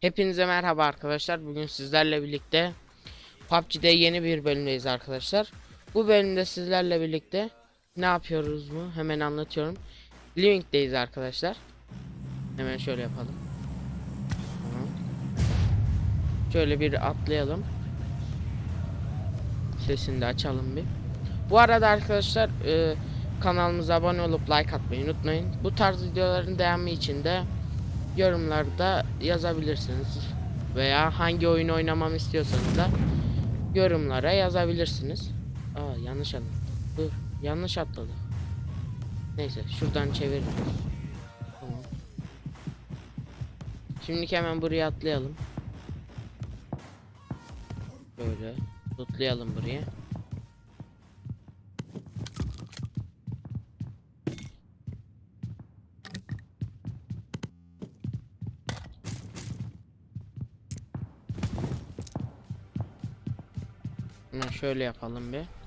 Hepinize merhaba arkadaşlar. Bugün sizlerle birlikte PUBG'de yeni bir bölümdeyiz arkadaşlar. Bu bölümde sizlerle birlikte ne yapıyoruz mu? Hemen anlatıyorum. Living'deyiz arkadaşlar. Hemen şöyle yapalım. Şöyle bir atlayalım. Sesini de açalım bir. Bu arada arkadaşlar e, kanalımıza abone olup like atmayı unutmayın. Bu tarz videoların devamı için de yorumlarda yazabilirsiniz. Veya hangi oyun oynamamı istiyorsanız da yorumlara yazabilirsiniz. Aa yanlış anladım. Dur yanlış atladı. Neyse şuradan çeviririz. Tamam. Şimdi hemen buraya atlayalım. Böyle tutlayalım buraya. Şöyle yapalım bir.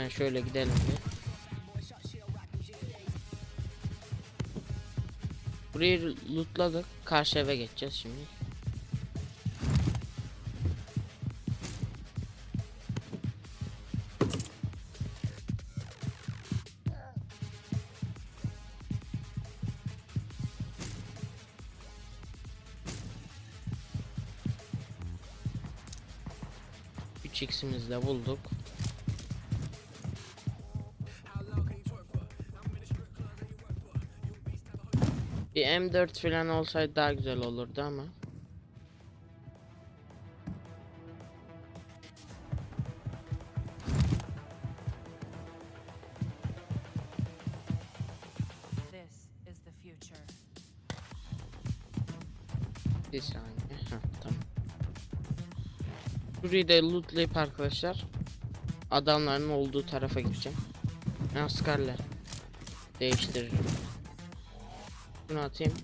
Hemen şöyle gidelim bir. Burayı lootladık. Karşı eve geçeceğiz şimdi. Üç x'imizi de bulduk. Bir M4 falan olsaydı daha güzel olurdu ama. Bir saniye. Heh, tamam. Burayı da lootlayıp arkadaşlar adamların olduğu tarafa gideceğim. Askerler değiştiririm. Bunu atayım.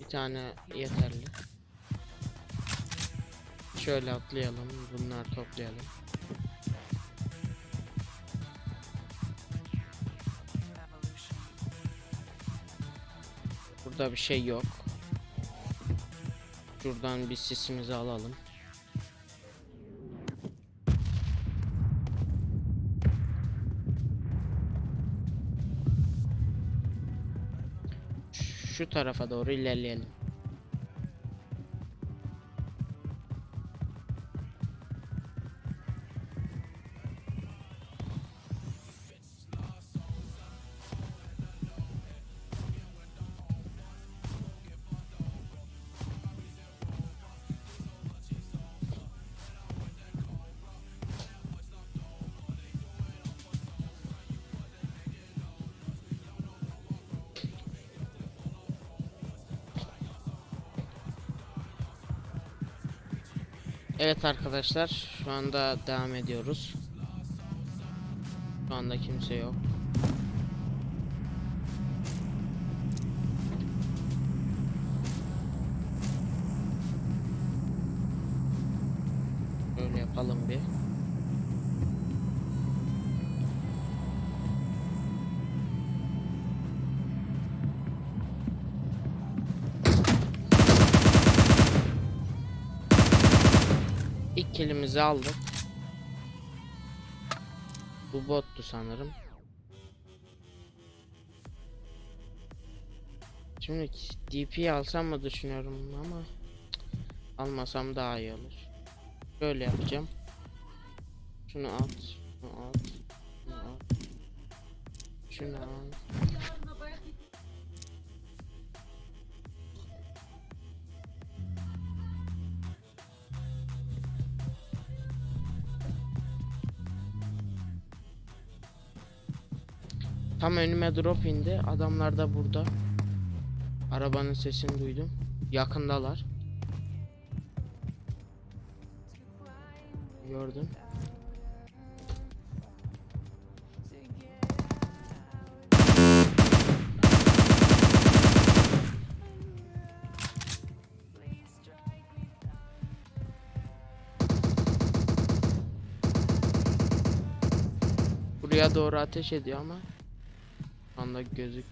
Bir tane yeterli. Şöyle atlayalım. Bunları toplayalım. Burada bir şey yok. Şuradan bir sisimizi alalım. Şu tarafa doğru ilerleyelim. Evet arkadaşlar şu anda devam ediyoruz. Şu anda kimse yok. Kilimizi aldık. Bu bottu sanırım. Şimdi DP alsam mı düşünüyorum ama almasam daha iyi olur. Böyle yapacağım. Şunu at, şunu at, şunu at. Şunu al. Tam önüme drop indi. Adamlar da burada. Arabanın sesini duydum. Yakındalar. Gördüm. Buraya doğru ateş ediyor ama anda gözük.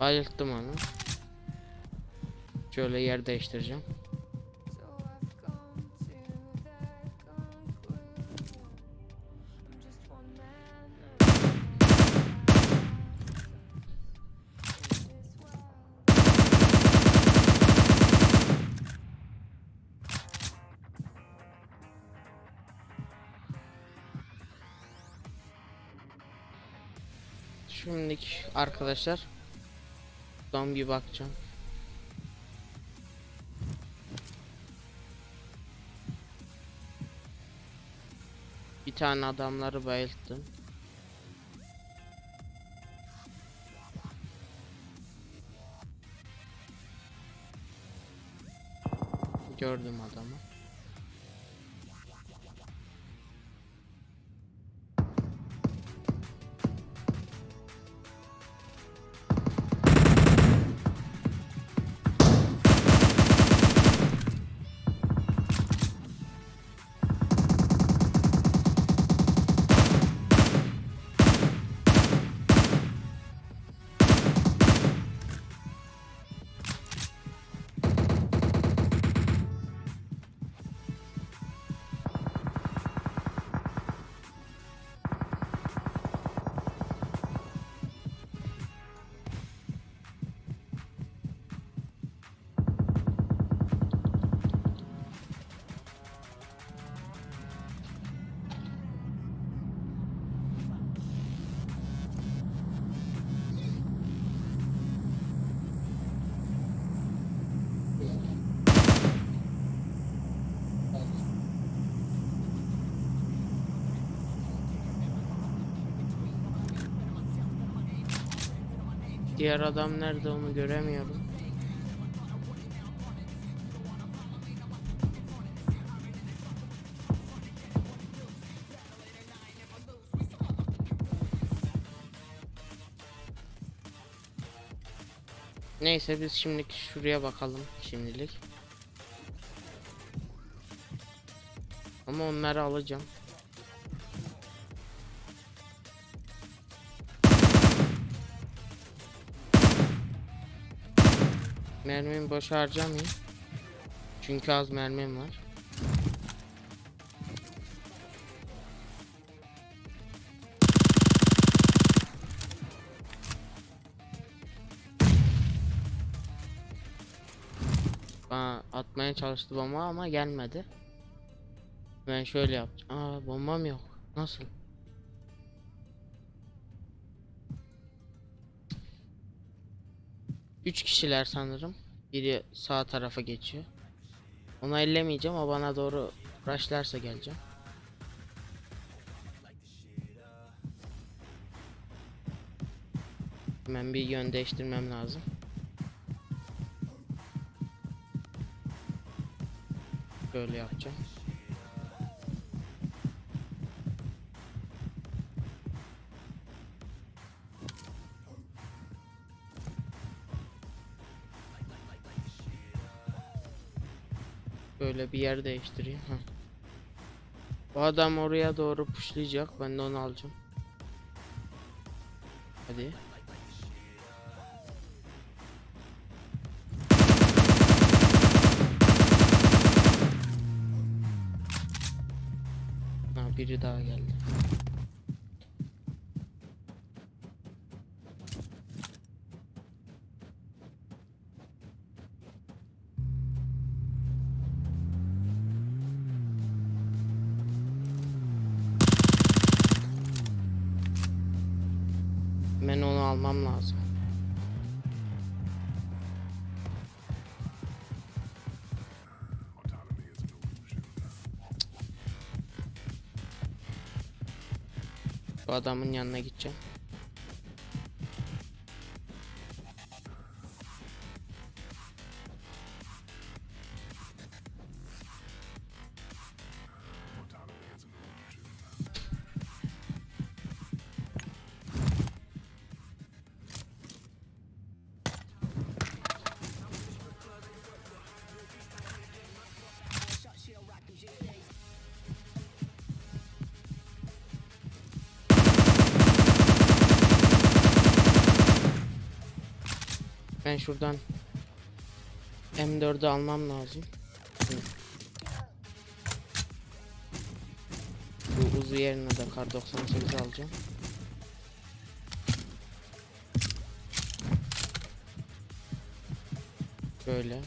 Bayılttım onu. Şöyle yer değiştireceğim. Şimdiki arkadaşlar Buradan bir bakacağım. Bir tane adamları bayılttım. Gördüm adamı. Diğer adam nerede onu göremiyorum. Neyse biz şimdilik şuraya bakalım şimdilik. Ama onları alacağım. Mermimi boş harcamayayım. Çünkü az mermim var. Bana atmaya çalıştı bomba ama gelmedi. Ben şöyle yaptım. Aa bombam yok. Nasıl? Üç kişiler sanırım. Biri sağ tarafa geçiyor. Onu ellemeyeceğim o bana doğru rushlarsa geleceğim. Hemen bir yön değiştirmem lazım. Böyle yapacağım. Böyle bir yer değiştireyim. Heh. Bu adam oraya doğru pushlayacak. Ben de onu alacağım. Hadi. Ha biri daha geldi. Almam lazım. Bu adamın yanına gideceğim. Ben şuradan M4'ü almam lazım. Bu uzu yerine de kar 98 alacağım. Böyle.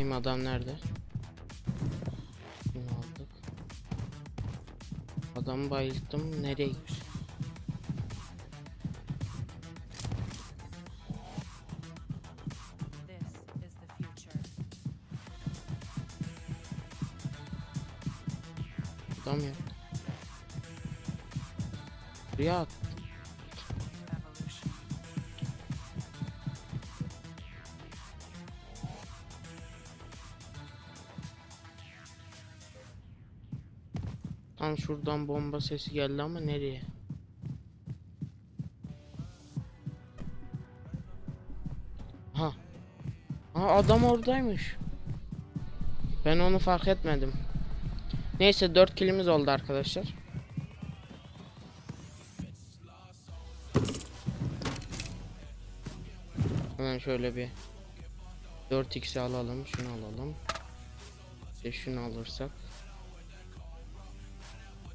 Bakayım adam nerede? Bunu aldık. Adamı bayılttım. Nereye future. Adam yok. Buraya. Tam şuradan bomba sesi geldi ama nereye? Ha. Ha adam oradaymış. Ben onu fark etmedim. Neyse 4 kilimiz oldu arkadaşlar. Hemen şöyle bir 4x'i alalım, şunu alalım. İşte şunu alırsak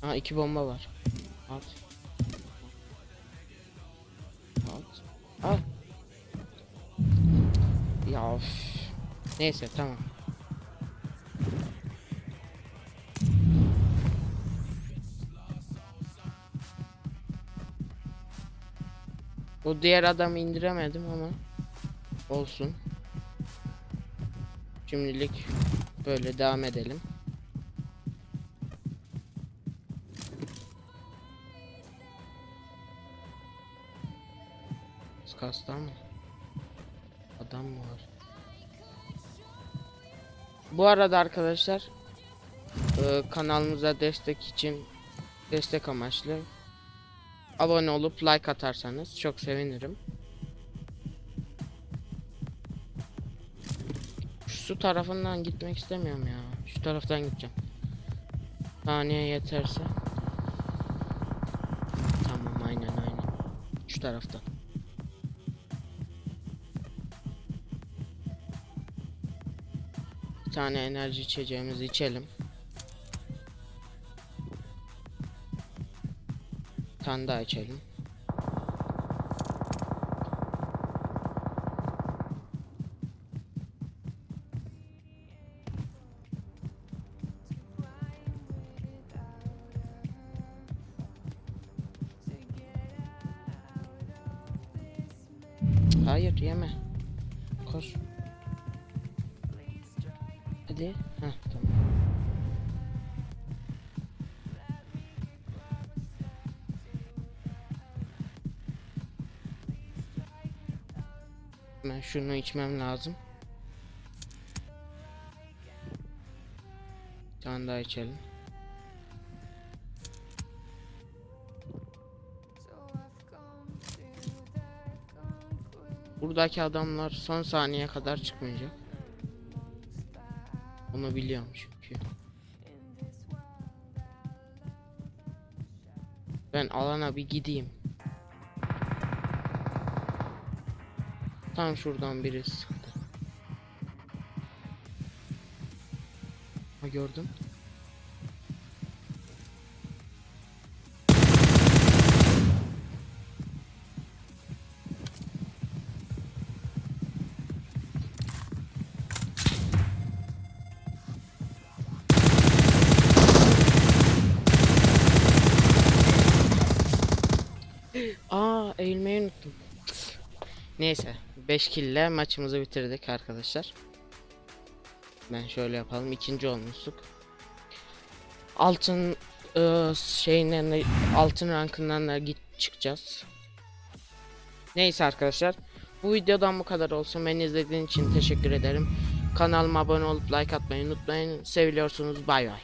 Ha iki bomba var. At. At. Al. Ya of. Neyse tamam. O diğer adamı indiremedim ama olsun. Şimdilik böyle devam edelim. Kasta mı? Adam mı var? Bu arada arkadaşlar e, kanalımıza destek için destek amaçlı abone olup like atarsanız çok sevinirim. Şu su tarafından gitmek istemiyorum ya. Şu taraftan gideceğim. Saniye yeterse. Tamam aynen aynen. Şu taraftan. Tane enerji içeceğimizi içelim. Bir tane daha içelim. Ben şunu içmem lazım. Bir tane daha içelim. Buradaki adamlar son saniyeye kadar çıkmayacak. Onu biliyorum çünkü. Ben alana bir gideyim. Tam şuradan biri sıktı. gördüm. Aa eğilmeyi unuttum. Neyse 5 kill ile maçımızı bitirdik arkadaşlar. Ben şöyle yapalım ikinci olmuştuk. Altın ıı, şeyinden de- altın rankından da git çıkacağız. Neyse arkadaşlar bu videodan bu kadar olsun. Beni izlediğiniz için teşekkür ederim. Kanalıma abone olup like atmayı unutmayın. Seviliyorsunuz. Bay bay.